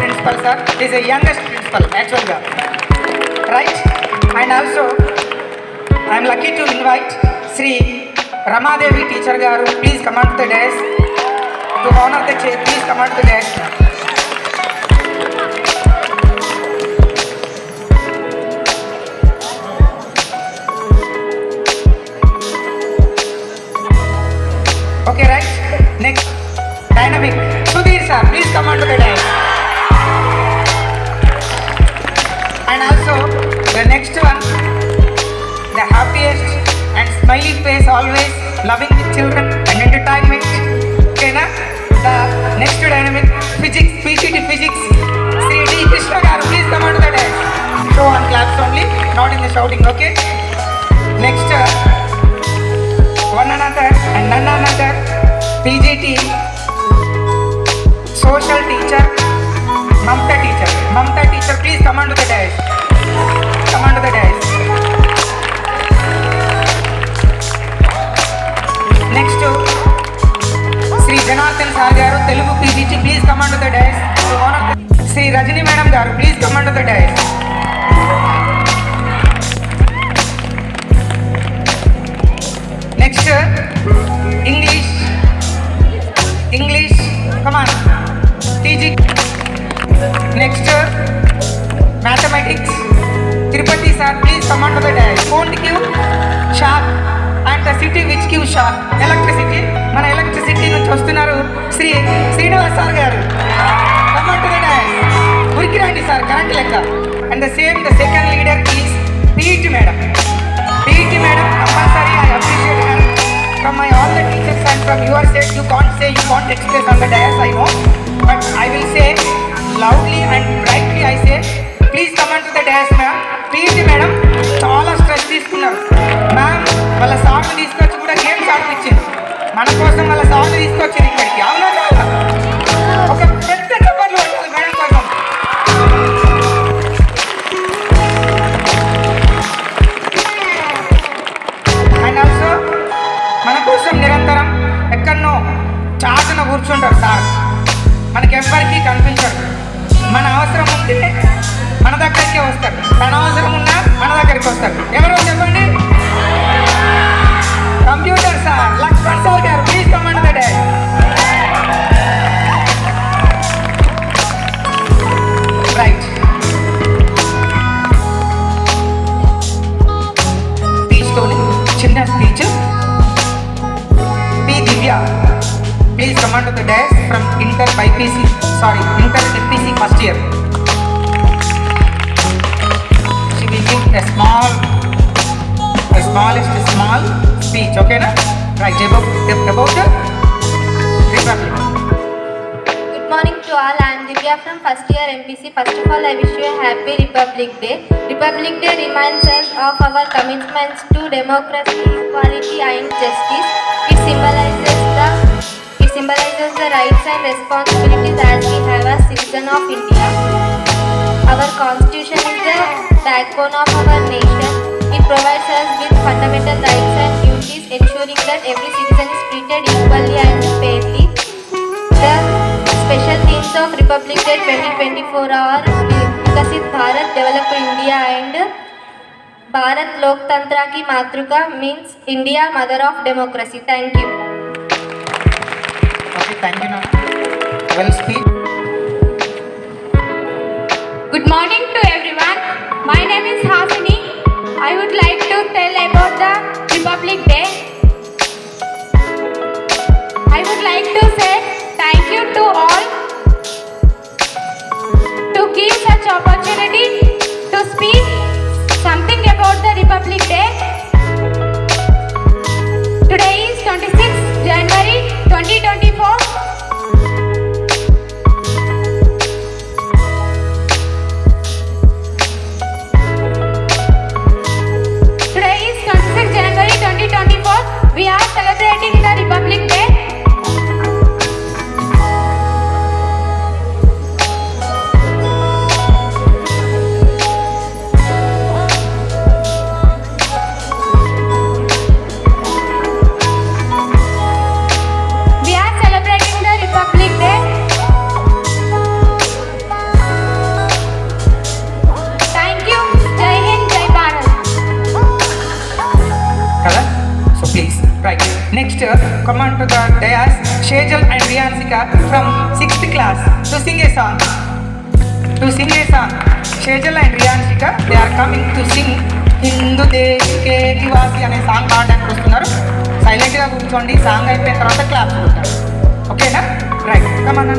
principal, sir. He is a youngest principal, actually. Right? And also, I am lucky to invite Sri Ramadevi teacher garu. Please come on to the dais. To honor the chair, please come on to the dais. Okay, right? Next, dynamic. Sudhir sir, please come on to the dais. And also, the next one, the happiest and smiley face always, loving the children and entertainment. Okay, na? The next dynamic, Telugu please come on to the dais To honor the- Sri Rajini madam garu please come on to the dais Next, English. English. Come on. TG. Next, mathematics. Tirupati sir, please come on to the dais. Phone Q, sharp. And the city which Q sharp. Electricity. నుంచి వస్తున్నారు. Shri Srinivas sir గారు. ఉరికి రండి sir current లెక్క. And the same the second leader is PET madam. PET madam compulsory I appreciate from my all the teachers and from your set you can't say you can't express on the first year. She will give a small, a smallest small speech, okay na? Right, about, about the Republic. Good morning to all. I am Divya from first year MPC. First of all, I wish you a happy Republic Day. Republic Day reminds us of our commitments to democracy, equality and justice. It symbolizes the symbolizes the rights and responsibilities as we have as citizen of India. Our constitution is the backbone of our nation. It provides us with fundamental rights and duties, ensuring that every citizen is treated equally and fairly. The special themes of Republic Day 2024 are Vikasit Bharat, Develop India and Bharat Loktantra ki Matruka means India, Mother of Democracy. Thank you, Nana. Well speak. Good morning to everyone. My name is Hasini. I would like To sing a song. Shejal and Riyansika, they are coming to sing. Hindu దేశకే నివాసి అనే song పాడడానికి వస్తున్నారు. సైలెంట్గా కూర్చోండి. Song అయిపోయిన తర్వాత clap కొట్టారు ఓకేనా రైట్ కమన్నా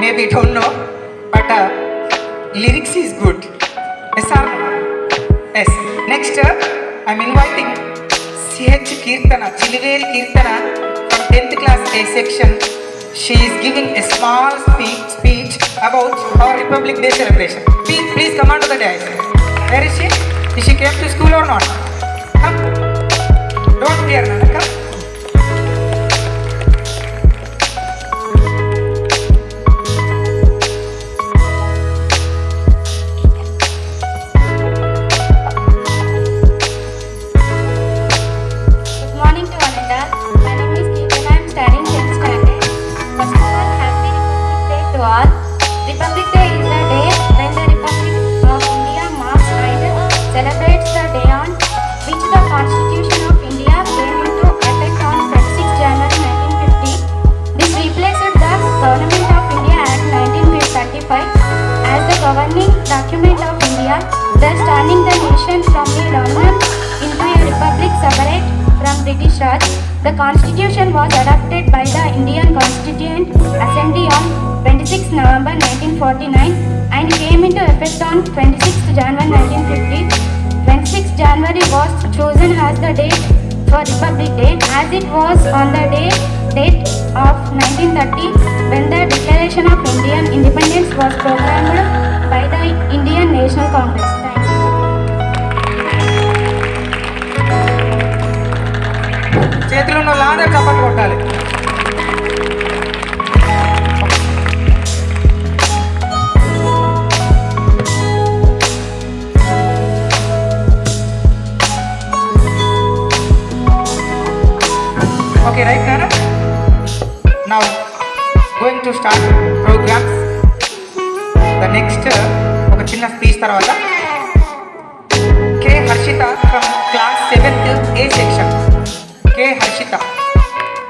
maybe don't know, but uh, lyrics is good. Yes, or Yes. Next, uh, I'm inviting CH Kirtana, Chiliveri Kirtana from 10th class A section. She is giving a small speech, speech about our Republic Day celebration. Please, please come on to the dais. Where is she? Is she came to school or not? Come. Don't fear, Nana. British Raj. The constitution was adopted by the Indian Constituent Assembly on 26 November 1949 and came into effect on 26 January 1950. 26 January was chosen as the date for Republic Day as it was on the day date of 1930 when the Declaration of Indian Independence was proclaimed by the Indian National Congress. చేతిలో ఉన్న లానే చప్పట్లు కొట్టాలి. Okay right నాన్న now going to start programmes the next ఒక చిన్న speech తర్వాత. K Harshitha from class seventh A section ต่อ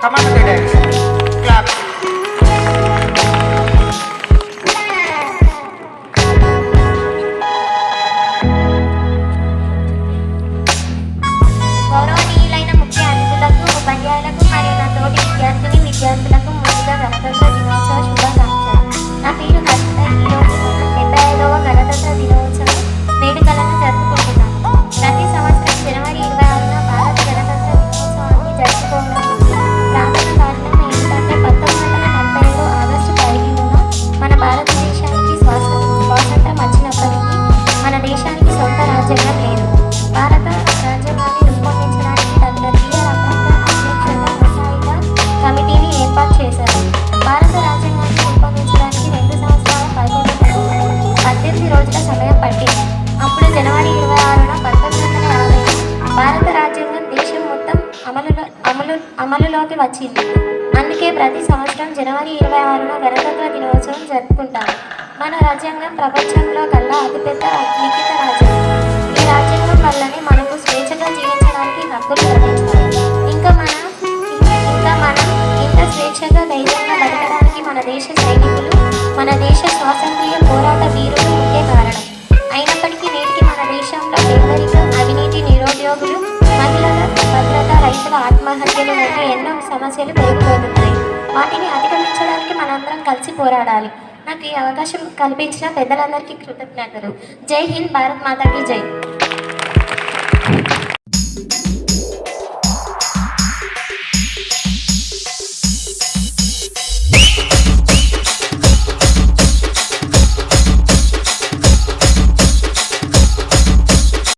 ข้ามาเป็นแดง వచ్చింది. అందుకే ప్రతి సంవత్సరం జనవరి ఇరవై ఆరున గణతంత్ర దినోత్సవం జరుపుకుంటాం మన రాజ్యాంగం ప్రపంచంలో కల్లా అతిపెద్ద లిఖిత రాజ్యాంగం. ఈ రాజ్యాంగం వల్లనే కలిసి పోరాడాలి. నాకు ఈ అవకాశం కల్పించిన పెద్దలందరికీ కృతజ్ఞతలు. జై హింద్ భారత్ మాతాకి జై.